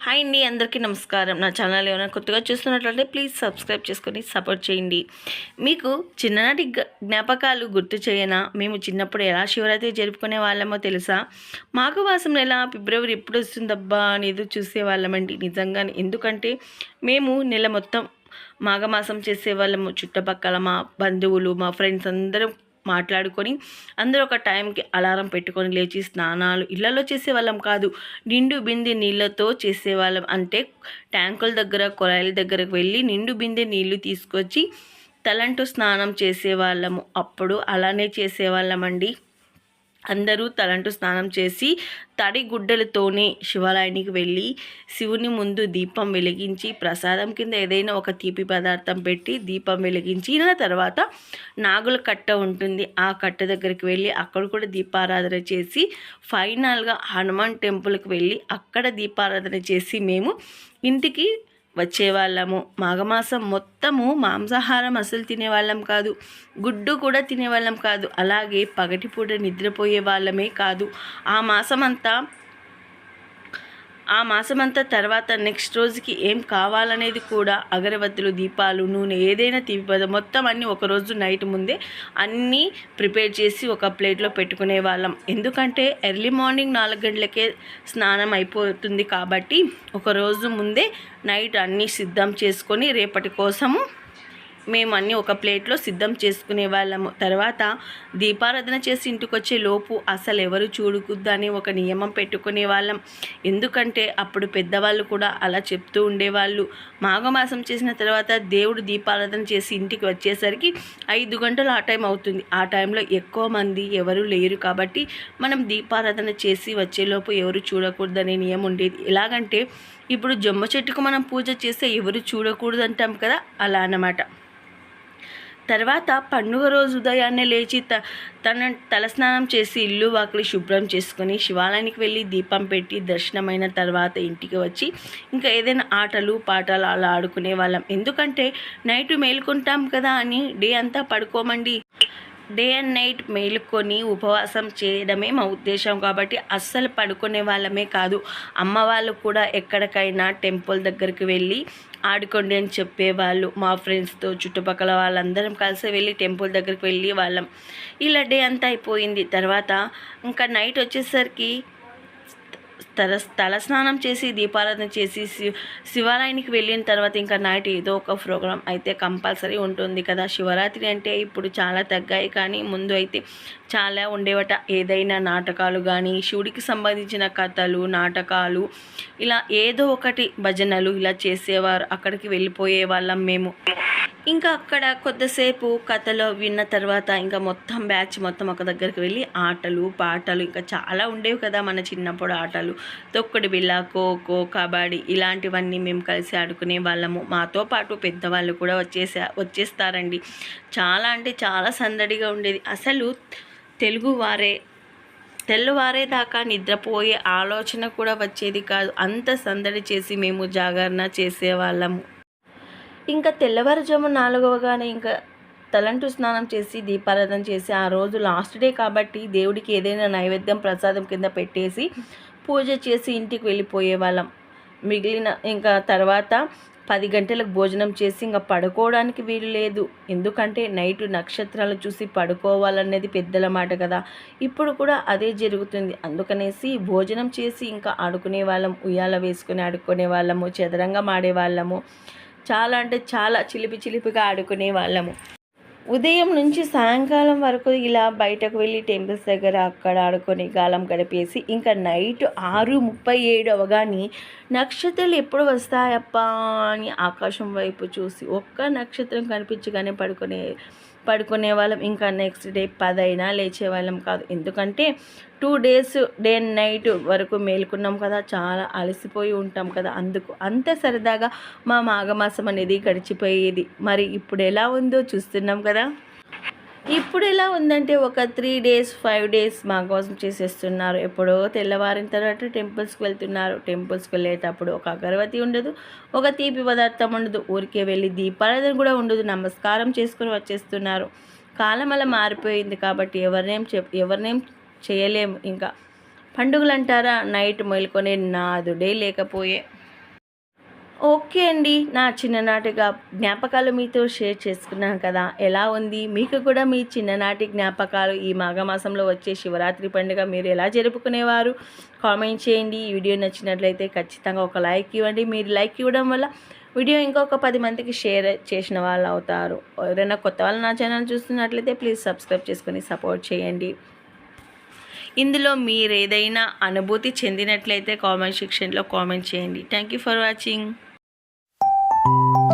Hi అండి అందరికీ నమస్కారం. నా ఛానల్ ఏమైనా కొత్తగా చూస్తున్నట్లయితే ప్లీజ్ సబ్స్క్రైబ్ చేసుకొని సపోర్ట్ చేయండి. మీకు చిన్ననాటి జ్ఞాపకాలు గుర్తు చేయనా? మేము చిన్నప్పుడు ఎలా శివరాత్రి జరుపుకునే వాళ్ళమో తెలుసా? మాఘమాసం నెల ఫిబ్రవరి ఎప్పుడు వస్తుందబ్బా అని ఎదురు నిజంగా ఎందుకంటే మేము నెల మొత్తం మాఘమాసం చేసేవాళ్ళము. చుట్టుపక్కల మా బంధువులు మా ఫ్రెండ్స్ అందరం మాట్లాడుకొని అందరూ ఒక టైంకి అలారం పెట్టుకొని లేచి స్నానాలు ఇళ్ళలో చేసేవాళ్ళం కాదు నిండు బిందె నీళ్ళతో చేసేవాళ్ళం. అంటే ట్యాంకుల దగ్గర కొలాయిల దగ్గరకు వెళ్ళి నిండు బిందె నీళ్ళు తీసుకొచ్చి తలంటు స్నానం చేసేవాళ్ళము. అప్పుడు అలానే చేసేవాళ్ళమండి. అందరూ తలంటు స్నానం చేసి తడి గుడ్డలతోనే శివాలయానికి వెళ్ళి శివుని ముందు దీపం వెలిగించి ప్రసాదం కింద ఏదైనా ఒక తీపి పదార్థం పెట్టి దీపం వెలిగించిన తర్వాత నాగుల కట్ట ఉంటుంది. ఆ కట్ట దగ్గరికి వెళ్ళి అక్కడ కూడా దీపారాధన చేసి ఫైనల్గా హనుమాన్ టెంపుల్కి వెళ్ళి అక్కడ దీపారాధన చేసి మేము ఇంటికి వచ్చేవాళ్ళము. మాఘమాసం మొత్తము మాంసాహారం అసలు తినేవాళ్ళం కాదు. గుడ్డు కూడా తినేవాళ్ళం కాదు. అలాగే పగటిపూట నిద్రపోయే వాళ్ళమే కాదు. ఆ మాసం అంతా ఆ మాసమంతా తర్వాత నెక్స్ట్ రోజుకి ఏం కావాలనేది కూడా అగరబత్తులు దీపాలు నూనె ఏదైనా తీపి మొత్తం అన్నీ ఒక రోజు నైట్ ముందే అన్నీ ప్రిపేర్ చేసి ఒక ప్లేట్లో పెట్టుకునే వాళ్ళం. ఎందుకంటే ఎర్లీ మార్నింగ్ నాలుగు గంటలకే స్నానం అయిపోతుంది కాబట్టి ఒక రోజు ముందే నైట్ అన్నీ సిద్ధం చేసుకొని రేపటి కోసము మేము అన్నీ ఒక ప్లేట్లో సిద్ధం చేసుకునే వాళ్ళము. తర్వాత దీపారాధన చేసి ఇంటికొచ్చే లోపు అసలు ఎవరు చూడకూడదని ఒక నియమం పెట్టుకునే వాళ్ళం. ఎందుకంటే అప్పుడు పెద్దవాళ్ళు కూడా అలా చెప్తూ ఉండేవాళ్ళు. మాఘమాసం చేసిన తర్వాత దేవుడు దీపారాధన చేసి ఇంటికి వచ్చేసరికి ఐదు గంటలు ఆ టైం అవుతుంది. ఆ టైంలో ఎక్కువ మంది ఎవరు లేరు కాబట్టి మనం దీపారాధన చేసి వచ్చేలోపు ఎవరు చూడకూడదనే నియమం ఉండేది. ఎలాగంటే ఇప్పుడు జమ్మ చెట్టుకు మనం పూజ చేస్తే ఎవరు చూడకూడదు అంటాం కదా? అలా అన్నమాట. తర్వాత పండుగ రోజు ఉదయాన్నే లేచి త తన తలస్నానం చేసి ఇల్లు వాకిలి శుభ్రం చేసుకొని శివాలయానికి వెళ్ళి దీపం పెట్టి దర్శనమైన తర్వాత ఇంటికి వచ్చి ఇంకా ఏదైనా ఆటలు పాటలు అలా ఆడుకునే వాళ్ళం. ఎందుకంటే నైట్ మేలుకుంటాం కదా అని డే అంతా పడుకోమండి. డే అండ్ నైట్ మేలుకొని ఉపవాసం చేయడమే మా ఉద్దేశం. కాబట్టి అస్సలు పడుకునే వాళ్ళమే కాదు అమ్మ వాళ్ళు కూడా ఎక్కడికైనా టెంపుల్ దగ్గరికి వెళ్ళి ఆడుకోండి అని చెప్పేవాళ్ళు. మా ఫ్రెండ్స్తో చుట్టుపక్కల వాళ్ళందరం కలిసి వెళ్ళి టెంపుల్ దగ్గరికి వెళ్ళి వాళ్ళం. ఇలా డే అంతా అయిపోయింది. తర్వాత ఇంకా నైట్ వచ్చేసరికి తల తలస్నానం చేసి దీపారాధన చేసి శి శివాలయానికి వెళ్ళిన తర్వాత ఇంకా నైట్ ఏదో ఒక ప్రోగ్రామ్ అయితే కంపల్సరీ ఉంటుంది కదా. శివరాత్రి అంటే ఇప్పుడు చాలా తగ్గాయి కానీ ముందు అయితే చాలా ఉండేవట. ఏదైనా నాటకాలు కానీ శివుడికి సంబంధించిన కథలు నాటకాలు ఇలా ఏదో ఒకటి భజనలు ఇలా చేసేవారు. అక్కడికి వెళ్ళిపోయే వాళ్ళం మేము. ఇంకా అక్కడ కొద్దిసేపు కథలో విన్న తర్వాత ఇంకా మొత్తం బ్యాచ్ మొత్తం ఒక దగ్గరికి వెళ్ళి ఆటలు పాటలు ఇంకా చాలా ఉండేవి కదా మన చిన్నప్పుడు ఆటలు. తొక్కుడు బిళ్ళ ఖోఖో కబడ్డీ ఇలాంటివన్నీ మేము కలిసి ఆడుకునే వాళ్ళము. మాతో పాటు పెద్దవాళ్ళు కూడా వచ్చేసా వచ్చేస్తారండి. చాలా అంటే చాలా సందడిగా ఉండేది. అసలు తెలుగు వారే తెల్లవారేదాకా నిద్రపోయే ఆలోచన కూడా వచ్చేది కాదు. అంత సందడి చేసి మేము జాగరణ చేసేవాళ్ళము. ఇంకా తెల్లవారుజాము నాలుగవగానే ఇంకా తలంటు స్నానం చేసి దీపారాధన చేసి ఆ రోజు లాస్ట్ డే కాబట్టి దేవుడికి ఏదైనా నైవేద్యం ప్రసాదం కింద పెట్టేసి పూజ చేసి ఇంటికి వెళ్ళిపోయే వాళ్ళం. మిగిలిన ఇంకా తర్వాత పది గంటలకు భోజనం చేసి ఇంకా పడుకోవడానికి వీలు లేదు. ఎందుకంటే నైట్ నక్షత్రాలు చూసి పడుకోవాలనేది పెద్దల మాట కదా. ఇప్పుడు కూడా అదే జరుగుతుంది. అందుకనేసి భోజనం చేసి ఇంకా ఆడుకునే వాళ్ళం ఉయ్యాల వేసుకుని ఆడుకునే వాళ్ళము చదరంగం ఆడేవాళ్ళము చాలా అంటే చాలా చిలిపి చిలిపిగా ఆడుకునే వాళ్ళము. ఉదయం నుంచి సాయంకాలం వరకు ఇలా బయటకు వెళ్ళి టెంపుల్స్ దగ్గర అక్కడ ఆడుకొని కాలం గడిపేసి ఇంకా నైట్ ఆరు ముప్పై ఏడు అవగానే నక్షత్రాలు ఎప్పుడు వస్తాయప్పా అని ఆకాశం వైపు చూసి ఒక్క నక్షత్రం కనిపించగానే పడుకునే పడుకునే వాళ్ళం. ఇంకా నెక్స్ట్ డే పదైనా లేచే వాళ్ళం కాదు. ఎందుకంటే two days day and night వరకు మేలుకున్నాం కదా. చాలా అలసిపోయి ఉంటాం కదా. అందుకు అంత సరదాగా మా మాఘమాసం అనేది గడిచిపోయేది. మరి ఇప్పుడు ఎలా ఉందో చూస్తున్నాం కదా. ఇప్పుడు ఎలా ఉందంటే ఒక త్రీ డేస్ ఫైవ్ డేస్ మా కోసం చేసేస్తున్నారు. ఎప్పుడో తెల్లవారిన తర్వాత టెంపుల్స్కి వెళ్తున్నారు. టెంపుల్స్కి వెళ్ళేటప్పుడు ఒక అగరవతి ఉండదు ఒక తీపి పదార్థం ఉండదు. ఊరికే వెళ్ళి దీపారాధన కూడా ఉండదు. నమస్కారం చేసుకుని వచ్చేస్తున్నారు. కాలం అలా మారిపోయింది కాబట్టి ఎవరినేం చెప్ ఎవరినేం చేయలేము. ఇంకా పండుగలు అంటారా నైట్ మేల్కొనే నాదుడే లేకపోయే ఓకే అండి. నా చిన్ననాటిగా జ్ఞాపకాలు మీతో షేర్ చేసుకున్నాను కదా. ఎలా ఉంది? మీకు కూడా మీ చిన్ననాటి జ్ఞాపకాలు ఈ మాఘమాసంలో వచ్చే శివరాత్రి పండుగ మీరు ఎలా జరుపుకునేవారు? కామెంట్ చేయండి. ఈ వీడియో నచ్చినట్లయితే ఖచ్చితంగా ఒక లైక్ ఇవ్వండి. మీరు లైక్ ఇవ్వడం వల్ల వీడియో ఇంకొక పది మందికి షేర్ చేసిన వాళ్ళు అవుతారు. ఎవరైనా కొత్త వాళ్ళు నా ఛానల్ చూస్తున్నట్లయితే ప్లీజ్ సబ్స్క్రైబ్ చేసుకొని సపోర్ట్ చేయండి. ఇందులో మీరు ఏదైనా అనుభూతి చెందినట్లయితే కామెంట్ సెక్షన్లో కామెంట్ చేయండి. Thank you for watching. thank you